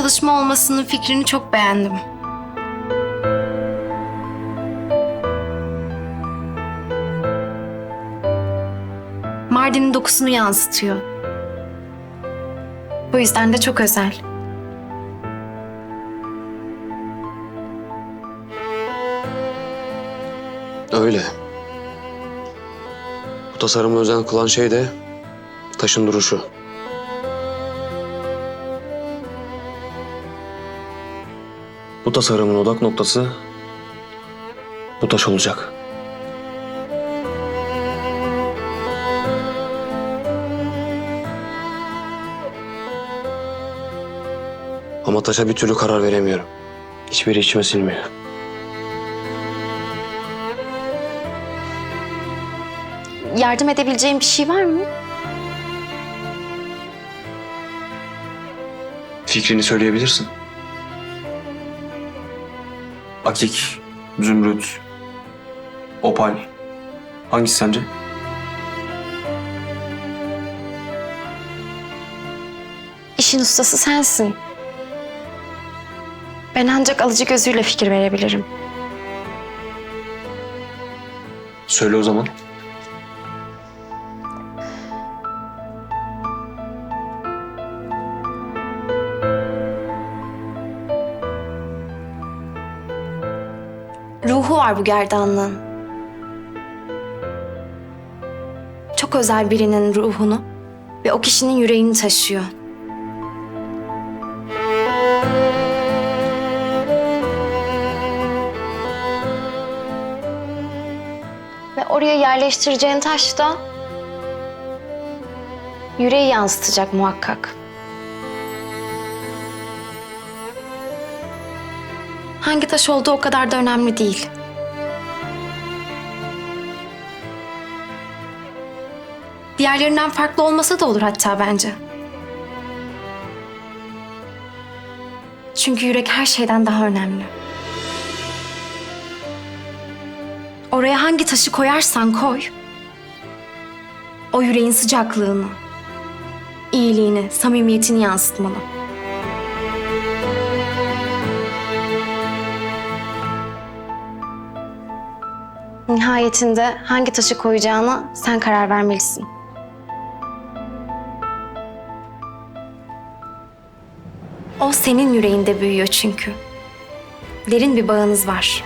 çalışma olmasının fikrini çok beğendim. Mardin'in dokusunu yansıtıyor. Bu yüzden de çok özel. Öyle. Bu tasarımı özen kılan şey de taşın duruşu. Bu tasarımın odak noktası bu taş olacak. Ama taşa bir türlü karar veremiyorum. Hiçbiri içime silmiyor. Yardım edebileceğim bir şey var mı? Fikrini söyleyebilirsin. Akik, zümrüt, opal. Hangisi sence? İşin ustası sensin. Ben ancak alıcı gözüyle fikir verebilirim. Söyle o zaman. Ruhu var bu gerdanlığın. Çok özel birinin ruhunu ve o kişinin yüreğini taşıyor. Ve oraya yerleştireceğin taş da yüreği yansıtacak muhakkak. Hangi taş olduğu o kadar da önemli değil. Diğerlerinden farklı olmasa da olur hatta bence. Çünkü yürek her şeyden daha önemli. Oraya hangi taşı koyarsan koy, o yüreğin sıcaklığını, iyiliğini, samimiyetini yansıtmalı. Nihayetinde hangi taşı koyacağına sen karar vermelisin. O senin yüreğinde büyüyor çünkü. Derin bir bağınız var.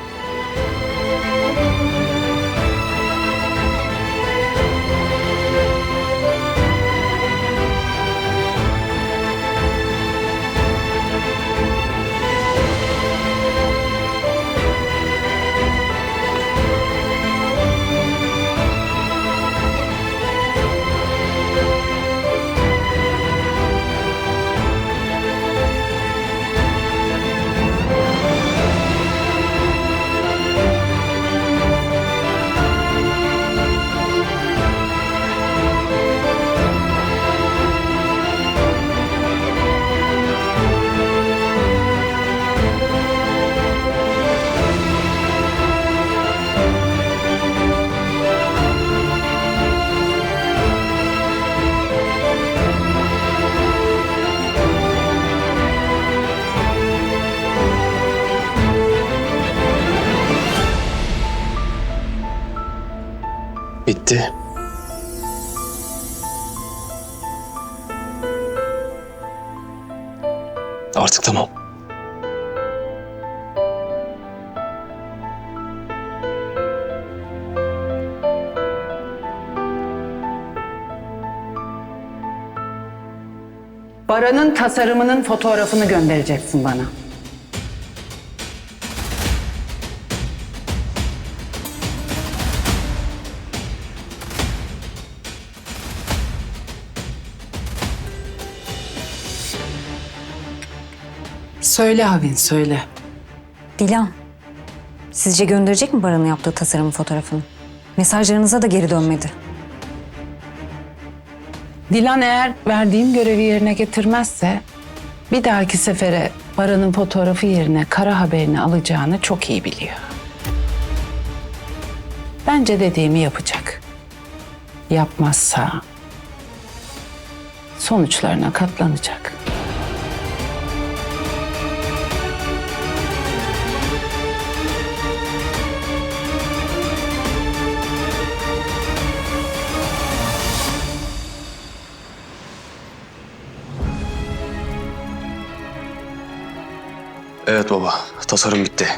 Bitti. Artık tamam. Baran'ın tasarımının fotoğrafını göndereceksin bana. Söyle Havin söyle. Dilan, sizce gönderecek mi Baran'ın yaptığı tasarımın fotoğrafını? Mesajlarınıza da geri dönmedi. Dilan eğer verdiğim görevi yerine getirmezse bir dahaki sefere Baran'ın fotoğrafı yerine kara haberini alacağını çok iyi biliyor. Bence dediğimi yapacak. Yapmazsa sonuçlarına katlanacak. Evet baba, tasarım bitti.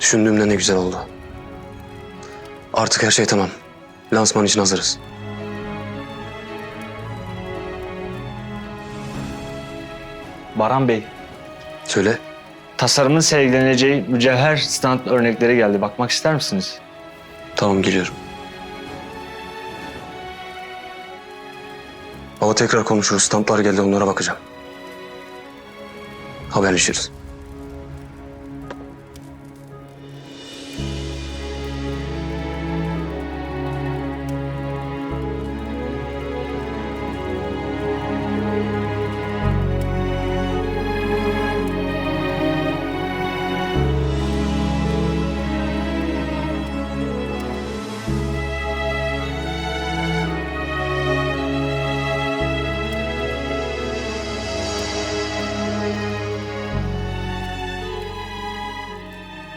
Düşündüğümden ne güzel oldu. Artık her şey tamam. Lansman için hazırız. Baran Bey, Söyle. tasarımın sergileneceği mücevher stand örnekleri geldi. Bakmak ister misiniz? Tamam geliyorum. Baba tekrar konuşuruz. Stamplar geldi onlara bakacağım. Haberleşiriz.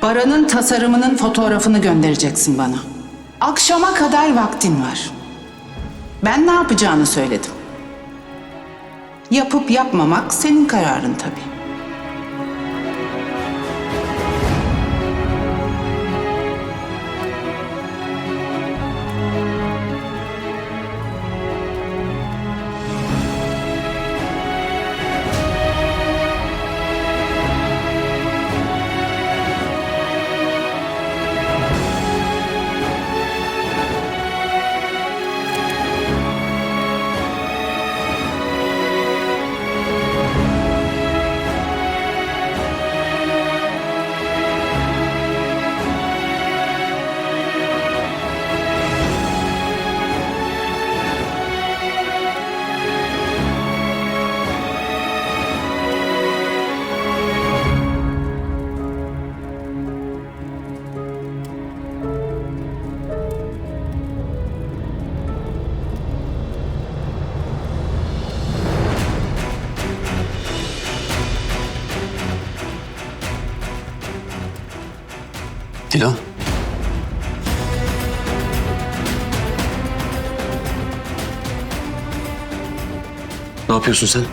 Baran'ın tasarımının fotoğrafını göndereceksin bana. Akşama kadar vaktin var. Ben ne yapacağını söyledim. Yapıp yapmamak senin kararın tabii. Dilan. Ne yapıyorsun sen?